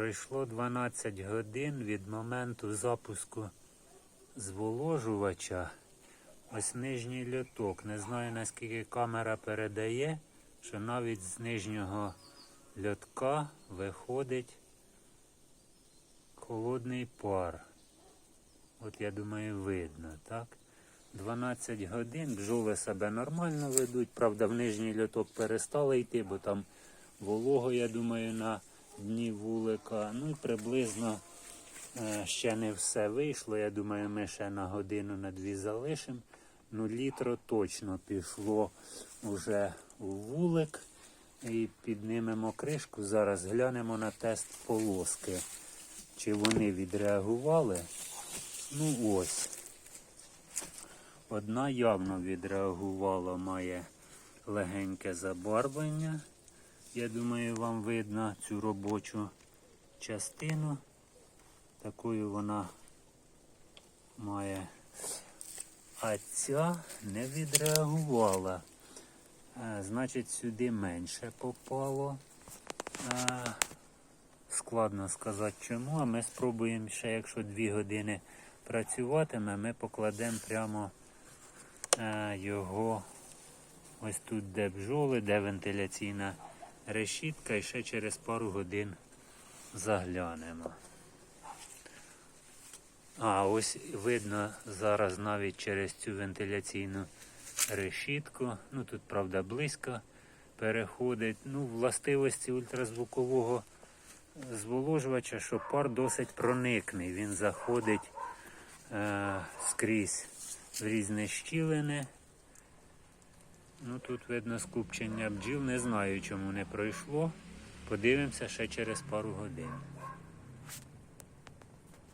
Пройшло 12 годин від моменту запуску зволожувача. Ось нижній льоток. Не знаю наскільки камера передає, що навіть з нижнього льотка виходить холодний пар. От я думаю, видно, так? 12 годин, бджоли себе нормально ведуть. Правда, в нижній льоток перестали йти, бо там волого, я думаю, на дні вулика. Ну і приблизно е, ще не все вийшло. Я думаю, ми ще на годину, на дві залишимо. Ну, літро точно пішло вже у вулик. І піднімемо кришку. Зараз глянемо на тест полоски. Чи вони відреагували? Ну ось. Одна явно відреагувала, має легеньке забарвлення. Я думаю, вам видно цю робочу частину. Такою вона має. А ця не відреагувала. Е, Значить, сюди менше попало. Е, Складно сказати чому, а ми спробуємо ще, якщо дві години працюватиме, ми покладемо прямо е, його ось тут, де бджоли, де вентиляційна решітка, і ще через пару годин заглянемо. А ось видно зараз навіть через цю вентиляційну решітку. Ну тут, правда, близько переходить. Ну, властивості ультразвукового зволожувача, що пар досить проникний. Він заходить е, скрізь в різні щілини. Ну тут видно скупчення бджіл. Не знаю, чому не пройшло. Подивимося ще через пару годин.